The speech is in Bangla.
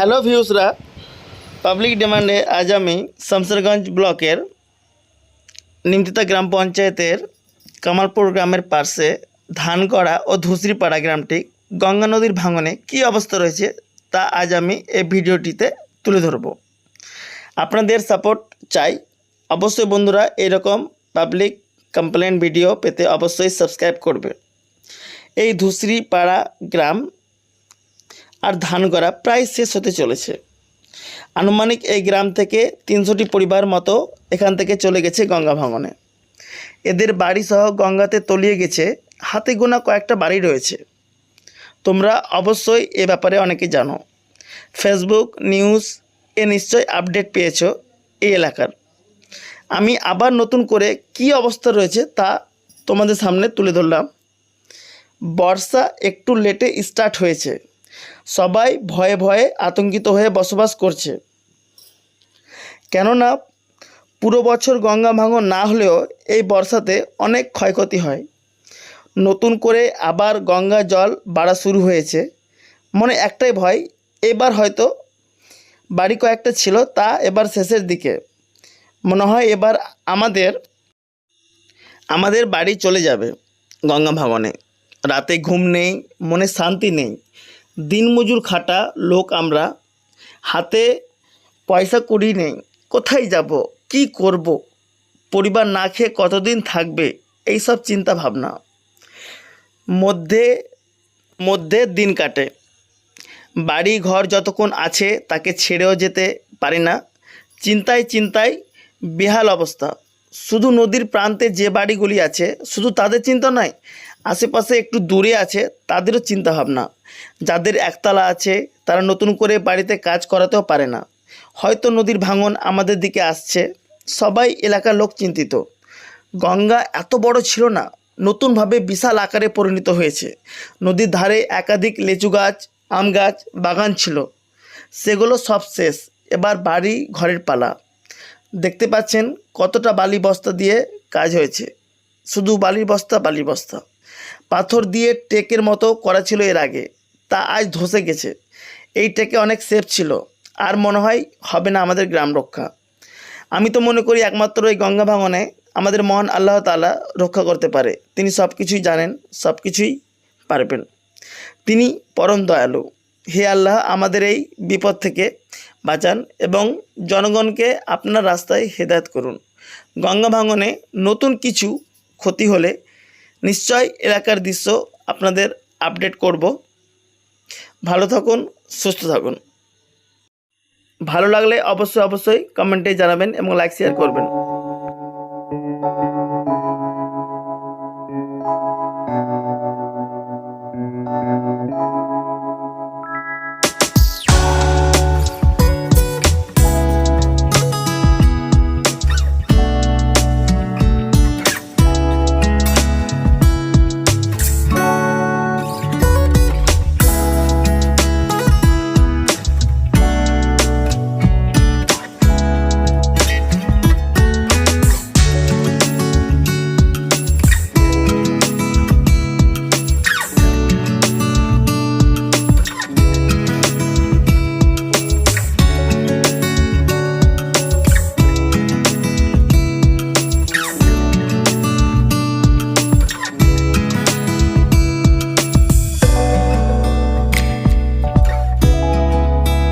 হ্যালো ভিউসরা, পাবলিক ডিমান্ডে আজ আমি শামসেরগঞ্জ ব্লকের নিমতিতা গ্রাম পঞ্চায়েতের কামালপুর গ্রামের পাশে ধানগড়া ও ধুসরিপাড়া গ্রামটি গঙ্গা নদীর ভাঙনে কী অবস্থা রয়েছে তা আজ আমি এই ভিডিওটিতে তুলে ধরব। আপনাদের সাপোর্ট চাই। অবশ্যই বন্ধুরা, এরকম পাবলিক কমপ্লেন ভিডিও পেতে অবশ্যই সাবস্ক্রাইব করবে। এই ধুসরিপাড়া গ্রাম আর ধান করা প্রায় শেষ হতে চলেছে। আনুমানিক এই গ্রাম থেকে তিনশোটি পরিবার মতো এখান থেকে চলে গেছে গঙ্গা ভাঙনে। এদের বাড়ি সহ গঙ্গাতে তলিয়ে গেছে, হাতে গোনা কয়েকটা বাড়ি রয়েছে। তোমরা অবশ্যই এ ব্যাপারে অনেকে জানো। ফেসবুক, নিউজ, এ নিশ্চয় আপডেট পেয়েছ এই এলাকার। আমি আবার নতুন করে কি অবস্থা রয়েছে তা তোমাদের সামনে তুলে ধরলাম। বর্ষা একটু লেটে স্টার্ট হয়েছে। সবাই ভয়ে ভয়ে আতঙ্কিত হয়ে বসবাস করছে। কেননা পুরো বছর গঙ্গা ভাঙন না হলেও এই বর্ষাতে অনেক ক্ষয়ক্ষতি হয়। নতুন করে আবার গঙ্গা জল বাড়া শুরু হয়েছে। মনে একটাই ভয়, এবার হয়তো বাড়ি কয়েকটা ছিল তা এবার শেষের দিকে। মনে হয় এবার আমাদের আমাদের বাড়ি চলে যাবে গঙ্গা ভাঙনে। রাতে ঘুম নেই, মনে শান্তি নেই। দিনমজুর খাটা লোক আমরা। হাতে পয়সা কুড়ি নেই, কোথায় যাব, কি করব, পরিবার না খেয়ে কতদিন থাকবে, এইসব চিন্তা ভাবনা। মধ্যে মধ্যে দিন কাটে। বাড়ি ঘর যতক্ষণ আছে তাকে ছেড়েও যেতে পারি না। চিন্তায় চিন্তায় বেহাল অবস্থা। শুধু নদীর প্রান্তে যে বাড়িগুলি আছে, শুধু তাদের চিন্তা নয় আশেপাশে একটু দূরে আছে, তাদেরও চিন্তা ভাবনা যাদের একতলা আছে, তারা নতুন করে বাড়িতে কাজ করাতেও পারে না। হয়তো নদীর ভাঙন আমাদের দিকে আসছে। সবাই এলাকার লোক চিন্তিত। গঙ্গা এত বড় ছিল না, নতুনভাবে বিশাল আকারে পরিণত হয়েছে। নদীর ধারে একাধিক লেচু গাছ, আম গাছ, বাগান ছিল। সেগুলো সব শেষ। এবার বাড়ি ঘরের পালা। দেখতে পাচ্ছেন কতটা বালি বস্তা দিয়ে কাজ হয়েছে। শুধু বালির বস্তা বালির বস্তা পাথর দিয়ে টেকের মতো করা ছিল এর আগে, তা আজ ধসে গেছে। এই টেকে অনেক সেফ ছিল, আর মনে হয় হবে না আমাদের গ্রাম রক্ষা। আমি তো মনে করি একমাত্র এই গঙ্গা ভাঙনে আমাদের মহান আল্লাহ তাআলা রক্ষা করতে পারে। তিনি সব কিছুই জানেন সব কিছুই পারবেন। তিনি পরম দয়ালু। হে আল্লাহ, আমাদের এই বিপদ থেকে বাঁচান এবং জনগণকে আপনার রাস্তায় হেদায়ত করুন। গঙ্গা ভাঙনে নতুন কিছু ক্ষতি হলে নিশ্চয় এলাকার দৃশ্য আপনাদের আপডেট করব। ভালো থাকুন, সুস্থ থাকুন। ভালো লাগলে অবশ্যই অবশ্যই কমেন্টে জানাবেন এবং লাইক শেয়ার করবেন।